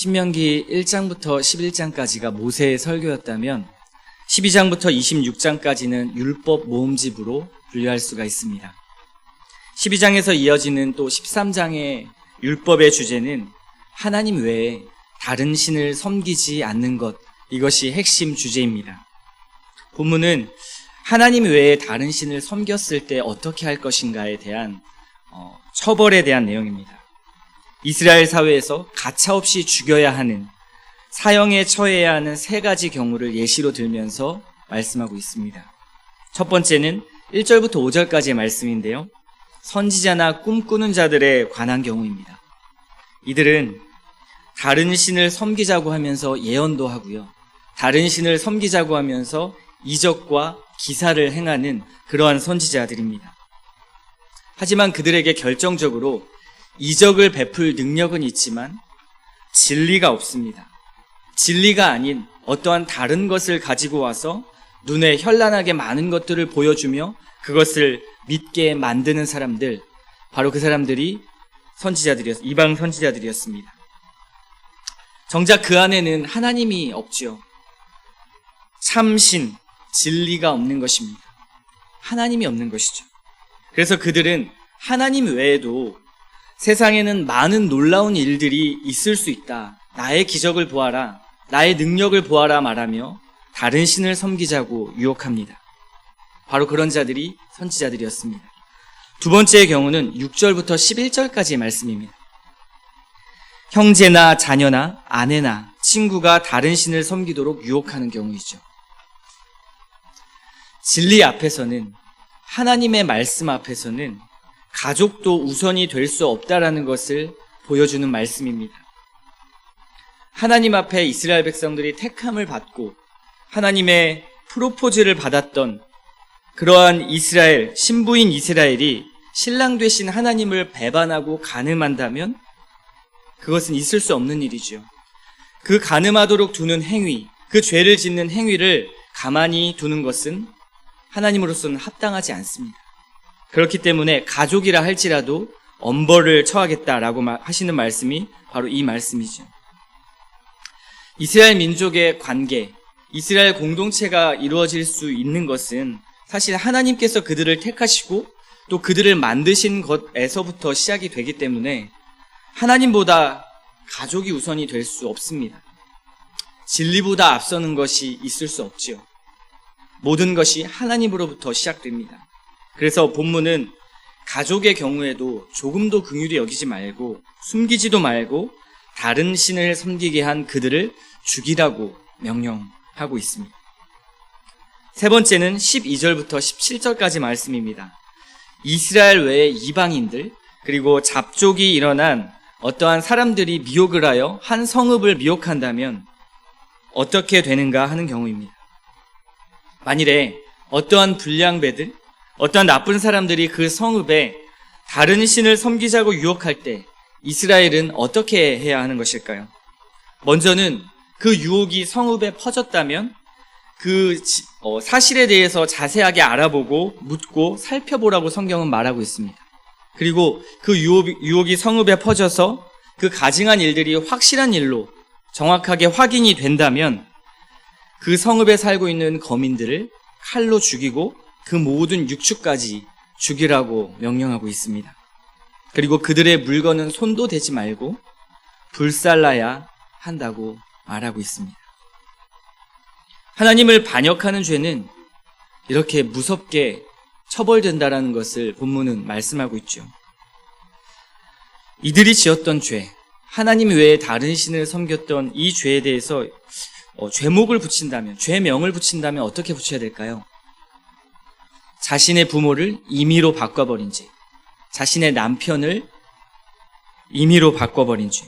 신명기 1장부터 11장까지가 모세의 설교였다면 12장부터 26장까지는 율법 모음집으로 분류할 수가 있습니다. 12장에서 이어지는 또 13장의 율법의 주제는 하나님 외에 다른 신을 섬기지 않는 것, 이것이 핵심 주제입니다. 본문은 하나님 외에 다른 신을 섬겼을 때 어떻게 할 것인가에 대한 어, 처벌에 대한 내용입니다. 이스라엘 사회에서 가차없이 죽여야 하는 사형에 처해야 하는 세 가지 경우를 예시로 들면서 말씀하고 있습니다. 첫 번째는 1절부터 5절까지의 말씀인데요. 선지자나 꿈꾸는 자들에 관한 경우입니다. 이들은 다른 신을 섬기자고 하면서 예언도 하고요. 다른 신을 섬기자고 하면서 이적과 기사를 행하는 그러한 선지자들입니다. 하지만 그들에게 결정적으로 이적을 베풀 능력은 있지만 진리가 없습니다. 진리가 아닌 어떠한 다른 것을 가지고 와서 눈에 현란하게 많은 것들을 보여주며 그것을 믿게 만드는 사람들, 바로 그 사람들이 선지자들이었, 이방 선지자들이었습니다. 정작 그 안에는 하나님이 없지요. 참신, 진리가 없는 것입니다. 하나님이 없는 것이죠. 그래서 그들은 하나님 외에도 세상에는 많은 놀라운 일들이 있을 수 있다. 나의 기적을 보아라. 나의 능력을 보아라 말하며 다른 신을 섬기자고 유혹합니다. 바로 그런 자들이 선지자들이었습니다. 두 번째의 경우는 6절부터 11절까지의 말씀입니다. 형제나 자녀나 아내나 친구가 다른 신을 섬기도록 유혹하는 경우이죠. 진리 앞에서는 하나님의 말씀 앞에서는 가족도 우선이 될 수 없다라는 것을 보여주는 말씀입니다. 하나님 앞에 이스라엘 백성들이 택함을 받고 하나님의 프로포즈를 받았던 그러한 이스라엘, 신부인 이스라엘이 신랑 되신 하나님을 배반하고 가늠한다면 그것은 있을 수 없는 일이죠. 그 가늠하도록 두는 행위, 그 죄를 짓는 행위를 가만히 두는 것은 하나님으로서는 합당하지 않습니다. 그렇기 때문에 가족이라 할지라도 엄벌을 처하겠다라고 하시는 말씀이 바로 이 말씀이죠. 이스라엘 민족의 관계, 이스라엘 공동체가 이루어질 수 있는 것은 사실 하나님께서 그들을 택하시고 또 그들을 만드신 것에서부터 시작이 되기 때문에 하나님보다 가족이 우선이 될 수 없습니다. 진리보다 앞서는 것이 있을 수 없지요. 모든 것이 하나님으로부터 시작됩니다. 그래서 본문은 가족의 경우에도 조금도 긍휼히 여기지 말고 숨기지도 말고 다른 신을 섬기게 한 그들을 죽이라고 명령하고 있습니다. 세 번째는 12절부터 17절까지 말씀입니다. 이스라엘 외의 이방인들 그리고 잡족이 일어난 어떠한 사람들이 미혹을 하여 한 성읍을 미혹한다면 어떻게 되는가 하는 경우입니다. 만일에 어떠한 불량배들, 어떠한 나쁜 사람들이 그 성읍에 다른 신을 섬기자고 유혹할 때 이스라엘은 어떻게 해야 하는 것일까요? 먼저는 그 유혹이 성읍에 퍼졌다면 그 어, 사실에 대해서 자세하게 알아보고 묻고 살펴보라고 성경은 말하고 있습니다. 그리고 그 유혹, 이 성읍에 퍼져서 그 가증한 일들이 확실한 일로 정확하게 확인이 된다면 그 성읍에 살고 있는 거민들을 칼로 죽이고 그 모든 육축까지 죽이라고 명령하고 있습니다. 그리고 그들의 물건은 손도 대지 말고 불살라야 한다고 말하고 있습니다. 하나님을 반역하는 죄는 이렇게 무섭게 처벌된다라는 것을 본문은 말씀하고 있죠. 이들이 지었던 죄, 하나님 외에 다른 신을 섬겼던 이 죄에 대해서 어, 죄목을 붙인다면, 죄명을 붙인다면 어떻게 붙여야 될까요? 자신의 부모를 임의로 바꿔버린 죄, 자신의 남편을 임의로 바꿔버린 죄,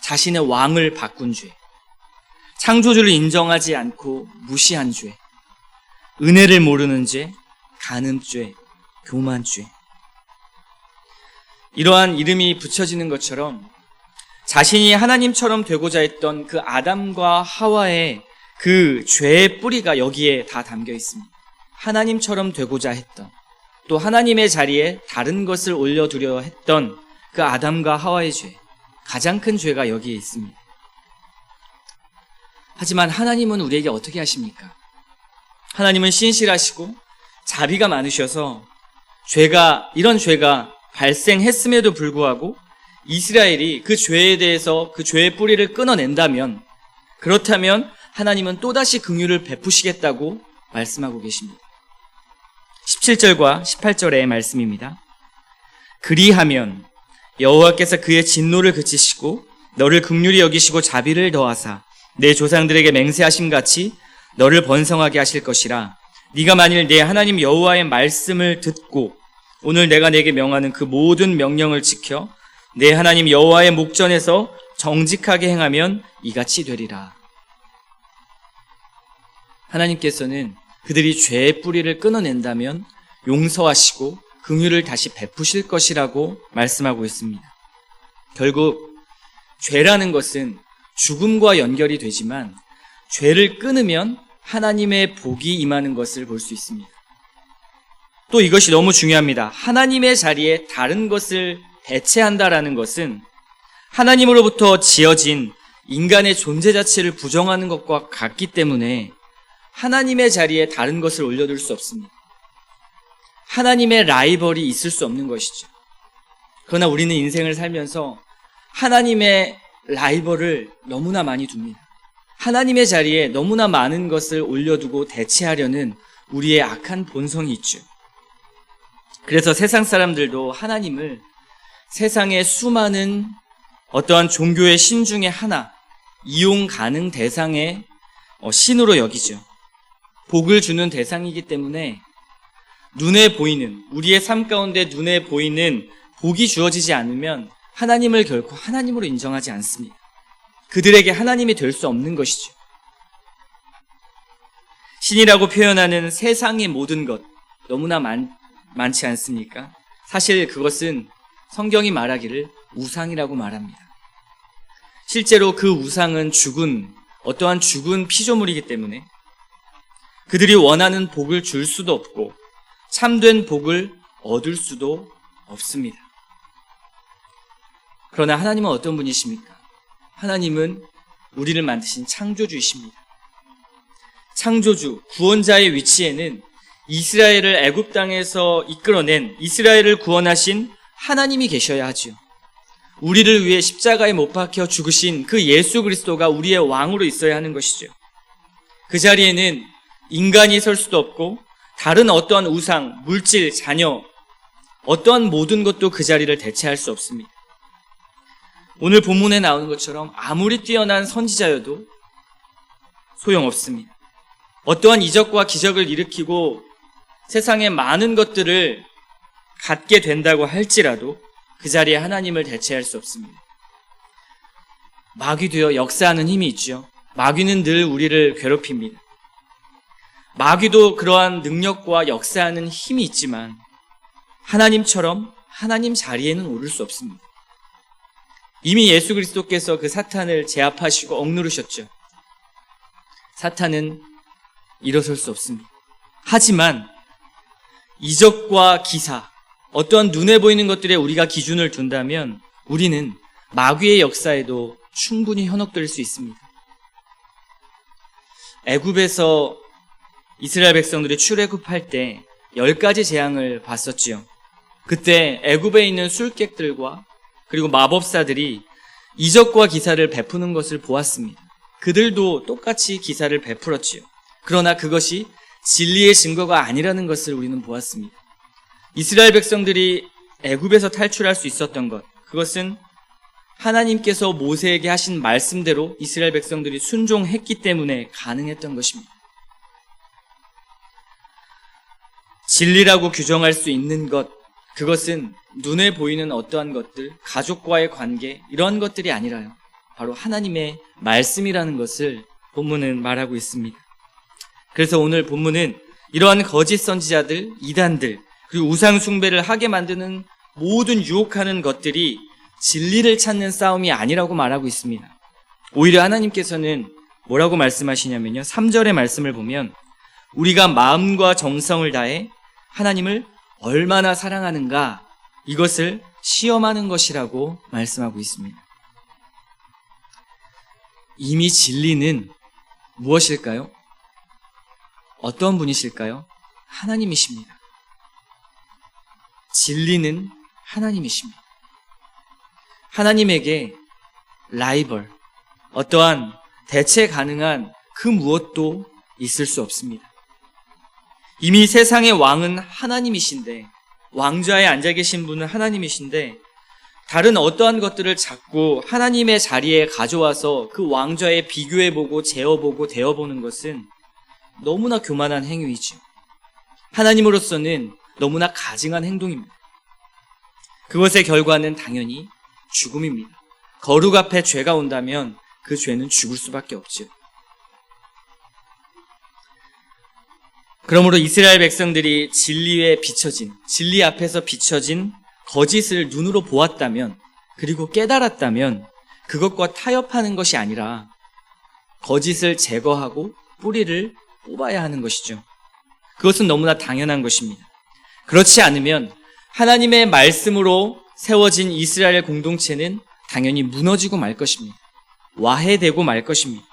자신의 왕을 바꾼 죄, 창조주를 인정하지 않고 무시한 죄, 은혜를 모르는 죄, 간음죄, 교만죄. 이러한 이름이 붙여지는 것처럼 자신이 하나님처럼 되고자 했던 그 아담과 하와의 그 죄의 뿌리가 여기에 다 담겨 있습니다. 하나님처럼 되고자 했던 또 하나님의 자리에 다른 것을 올려두려 했던 그 아담과 하와의 죄, 가장 큰 죄가 여기에 있습니다. 하지만 하나님은 우리에게 어떻게 하십니까? 하나님은 신실하시고 자비가 많으셔서 죄가, 이런 죄가 발생했음에도 불구하고 이스라엘이 그 죄에 대해서 그 죄의 뿌리를 끊어낸다면 그렇다면 하나님은 또다시 긍휼을 베푸시겠다고 말씀하고 계십니다. 17절과 18절의 말씀입니다. 그리하면 여호와께서 그의 진노를 그치시고 너를 긍휼히 여기시고 자비를 더하사 내 조상들에게 맹세하심 같이 너를 번성하게 하실 것이라 네가 만일 내 하나님 여호와의 말씀을 듣고 오늘 내가 내게 명하는 그 모든 명령을 지켜 내 하나님 여호와의 목전에서 정직하게 행하면 이같이 되리라. 하나님께서는 그들이 죄의 뿌리를 끊어낸다면 용서하시고 긍휼을 다시 베푸실 것이라고 말씀하고 있습니다. 결국 죄라는 것은 죽음과 연결이 되지만 죄를 끊으면 하나님의 복이 임하는 것을 볼 수 있습니다. 또 이것이 너무 중요합니다. 하나님의 자리에 다른 것을 대체한다라는 것은 하나님으로부터 지어진 인간의 존재 자체를 부정하는 것과 같기 때문에 하나님의 자리에 다른 것을 올려둘 수 없습니다. 하나님의 라이벌이 있을 수 없는 것이죠. 그러나 우리는 인생을 살면서 하나님의 라이벌을 너무나 많이 둡니다. 하나님의 자리에 너무나 많은 것을 올려두고 대체하려는 우리의 악한 본성이 있죠. 그래서 세상 사람들도 하나님을 세상의 수많은 어떠한 종교의 신 중에 하나, 이용 가능 대상의 어, 신으로 여기죠. 복을 주는 대상이기 때문에 눈에 보이는, 우리의 삶 가운데 눈에 보이는 복이 주어지지 않으면 하나님을 결코 하나님으로 인정하지 않습니다. 그들에게 하나님이 될 수 없는 것이죠. 신이라고 표현하는 세상의 모든 것, 너무나 많, 많지 않습니까? 사실 그것은 성경이 말하기를 우상이라고 말합니다. 실제로 그 우상은 죽은, 어떠한 죽은 피조물이기 때문에 그들이 원하는 복을 줄 수도 없고 참된 복을 얻을 수도 없습니다. 그러나 하나님은 어떤 분이십니까? 하나님은 우리를 만드신 창조주이십니다. 창조주, 구원자의 위치에는 이스라엘을 애굽 땅에서 이끌어낸 이스라엘을 구원하신 하나님이 계셔야 하지요. 우리를 위해 십자가에 못 박혀 죽으신 그 예수 그리스도가 우리의 왕으로 있어야 하는 것이죠. 그 자리에는 인간이 설 수도 없고 다른 어떠한 우상, 물질, 자녀, 어떠한 모든 것도 그 자리를 대체할 수 없습니다. 오늘 본문에 나오는 것처럼 아무리 뛰어난 선지자여도 소용없습니다. 어떠한 이적과 기적을 일으키고 세상에 많은 것들을 갖게 된다고 할지라도 그 자리에 하나님을 대체할 수 없습니다. 마귀 되어 역사하는 힘이 있죠. 마귀는 늘 우리를 괴롭힙니다. 마귀도 그러한 능력과 역사하는 힘이 있지만 하나님처럼 하나님 자리에는 오를 수 없습니다. 이미 예수 그리스도께서 그 사탄을 제압하시고 억누르셨죠. 사탄은 일어설 수 없습니다. 하지만 이적과 기사, 어떠한 눈에 보이는 것들에 우리가 기준을 둔다면 우리는 마귀의 역사에도 충분히 현혹될 수 있습니다. 애굽에서 이스라엘 백성들이 출애굽할 때 열 가지 재앙을 봤었지요. 그때 애굽에 있는 술객들과 그리고 마법사들이 이적과 기사를 베푸는 것을 보았습니다. 그들도 똑같이 기사를 베풀었지요. 그러나 그것이 진리의 증거가 아니라는 것을 우리는 보았습니다. 이스라엘 백성들이 애굽에서 탈출할 수 있었던 것, 그것은 하나님께서 모세에게 하신 말씀대로 이스라엘 백성들이 순종했기 때문에 가능했던 것입니다. 진리라고 규정할 수 있는 것, 그것은 눈에 보이는 어떠한 것들, 가족과의 관계, 이런 것들이 아니라요. 바로 하나님의 말씀이라는 것을 본문은 말하고 있습니다. 그래서 오늘 본문은 이러한 거짓 선지자들, 이단들, 그리고 우상숭배를 하게 만드는 모든 유혹하는 것들이 진리를 찾는 싸움이 아니라고 말하고 있습니다. 오히려 하나님께서는 뭐라고 말씀하시냐면요. 3절의 말씀을 보면 우리가 마음과 정성을 다해 하나님을 얼마나 사랑하는가 이것을 시험하는 것이라고 말씀하고 있습니다. 이미 진리는 무엇일까요? 어떤 분이실까요? 하나님이십니다. 진리는 하나님이십니다. 하나님에게 라이벌, 어떠한 대체 가능한 그 무엇도 있을 수 없습니다. 이미 세상의 왕은 하나님이신데, 왕좌에 앉아 계신 분은 하나님이신데, 다른 어떠한 것들을 잡고 하나님의 자리에 가져와서 그 왕좌에 비교해보고 재어보고 대어보는 것은 너무나 교만한 행위이죠. 하나님으로서는 너무나 가증한 행동입니다. 그것의 결과는 당연히 죽음입니다. 거룩 앞에 죄가 온다면 그 죄는 죽을 수밖에 없죠. 그러므로 이스라엘 백성들이 진리에 비춰진, 진리 앞에서 비춰진 거짓을 눈으로 보았다면, 그리고 깨달았다면, 그것과 타협하는 것이 아니라 거짓을 제거하고 뿌리를 뽑아야 하는 것이죠. 그것은 너무나 당연한 것입니다. 그렇지 않으면 하나님의 말씀으로 세워진 이스라엘 공동체는 당연히 무너지고 말 것입니다. 와해되고 말 것입니다.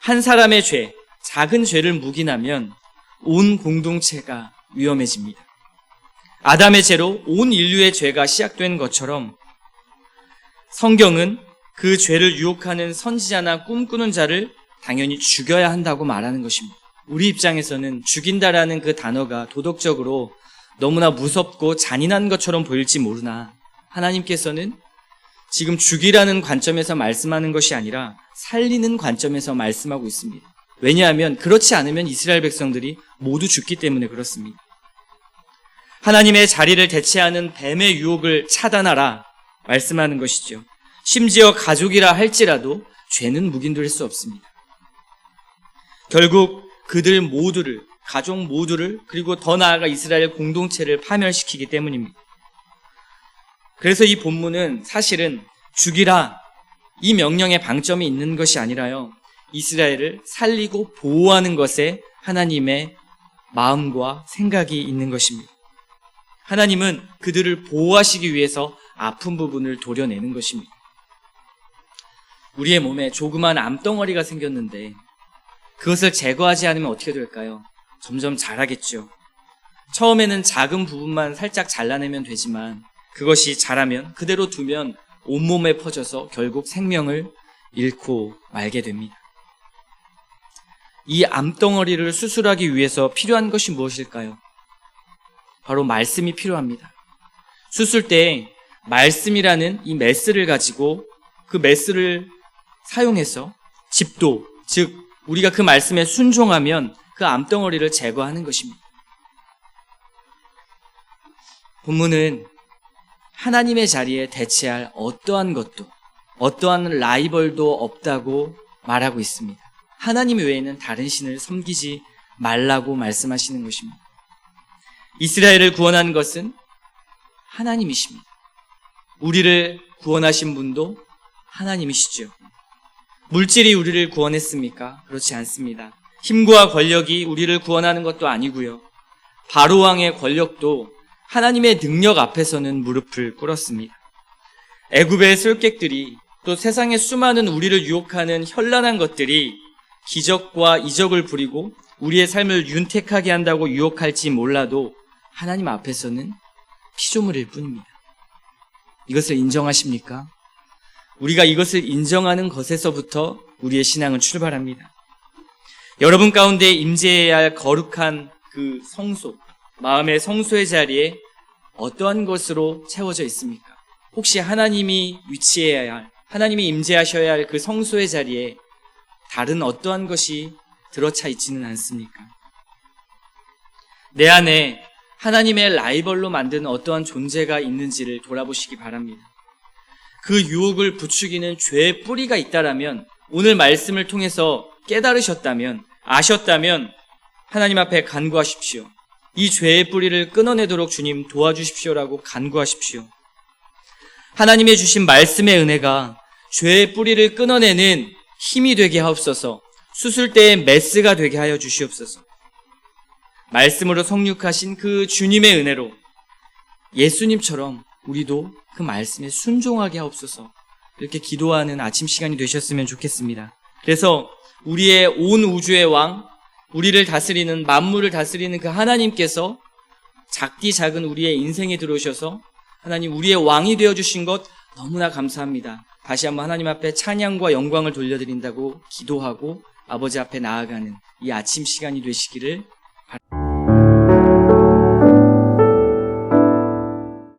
한 사람의 죄, 작은 죄를 묵인하면 온 공동체가 위험해집니다. 아담의 죄로 온 인류의 죄가 시작된 것처럼 성경은 그 죄를 유혹하는 선지자나 꿈꾸는 자를 당연히 죽여야 한다고 말하는 것입니다. 우리 입장에서는 죽인다라는 그 단어가 도덕적으로 너무나 무섭고 잔인한 것처럼 보일지 모르나 하나님께서는 지금 죽이라는 관점에서 말씀하는 것이 아니라 살리는 관점에서 말씀하고 있습니다. 왜냐하면 그렇지 않으면 이스라엘 백성들이 모두 죽기 때문에 그렇습니다. 하나님의 자리를 대체하는 뱀의 유혹을 차단하라 말씀하는 것이죠. 심지어 가족이라 할지라도 죄는 묵인될 수 없습니다. 결국 그들 모두를 가족 모두를 그리고 더 나아가 이스라엘 공동체를 파멸시키기 때문입니다. 그래서 이 본문은 사실은 죽이라 이 명령에 방점이 있는 것이 아니라요. 이스라엘을 살리고 보호하는 것에 하나님의 마음과 생각이 있는 것입니다. 하나님은 그들을 보호하시기 위해서 아픈 부분을 도려내는 것입니다. 우리의 몸에 조그만 암덩어리가 생겼는데 그것을 제거하지 않으면 어떻게 될까요? 점점 자라겠죠. 처음에는 작은 부분만 살짝 잘라내면 되지만 그것이 자라면 그대로 두면 온몸에 퍼져서 결국 생명을 잃고 말게 됩니다. 이 암덩어리를 수술하기 위해서 필요한 것이 무엇일까요? 바로 말씀이 필요합니다. 수술 때 말씀이라는 이 메스를 가지고 그 메스를 사용해서 집도, 즉, 우리가 그 말씀에 순종하면 그 암덩어리를 제거하는 것입니다. 본문은 하나님의 자리에 대체할 어떠한 것도, 어떠한 라이벌도 없다고 말하고 있습니다. 하나님 외에는 다른 신을 섬기지 말라고 말씀하시는 것입니다. 이스라엘을 구원한 것은 하나님이십니다. 우리를 구원하신 분도 하나님이시죠. 물질이 우리를 구원했습니까? 그렇지 않습니다. 힘과 권력이 우리를 구원하는 것도 아니고요. 바로왕의 권력도 하나님의 능력 앞에서는 무릎을 꿇었습니다. 애굽의 술객들이 또 세상의 수많은 우리를 유혹하는 현란한 것들이 기적과 이적을 부리고 우리의 삶을 윤택하게 한다고 유혹할지 몰라도 하나님 앞에서는 피조물일 뿐입니다. 이것을 인정하십니까? 우리가 이것을 인정하는 것에서부터 우리의 신앙은 출발합니다. 여러분 가운데 임재해야 할 거룩한 그 성소, 마음의 성소의 자리에 어떠한 것으로 채워져 있습니까? 혹시 하나님이 위치해야 할, 하나님이 임재하셔야 할 그 성소의 자리에 다른 어떠한 것이 들어차 있지는 않습니까? 내 안에 하나님의 라이벌로 만든 어떠한 존재가 있는지를 돌아보시기 바랍니다. 그 유혹을 부추기는 죄의 뿌리가 있다라면 오늘 말씀을 통해서 깨달으셨다면 아셨다면 하나님 앞에 간구하십시오. 이 죄의 뿌리를 끊어내도록 주님 도와주십시오라고 간구하십시오. 하나님의 주신 말씀의 은혜가 죄의 뿌리를 끊어내는 힘이 되게 하옵소서. 수술대의 메스가 되게 하여 주시옵소서. 말씀으로 성육하신 그 주님의 은혜로 예수님처럼 우리도 그 말씀에 순종하게 하옵소서. 이렇게 기도하는 아침 시간이 되셨으면 좋겠습니다. 그래서 우리의 온 우주의 왕, 우리를 다스리는 만물을 다스리는 그 하나님께서 작디 작은 우리의 인생에 들어오셔서 하나님 우리의 왕이 되어 주신 것 너무나 감사합니다. 다시 한번 하나님 앞에 찬양과 영광을 돌려드린다고 기도하고 아버지 앞에 나아가는 이 아침 시간이 되시기를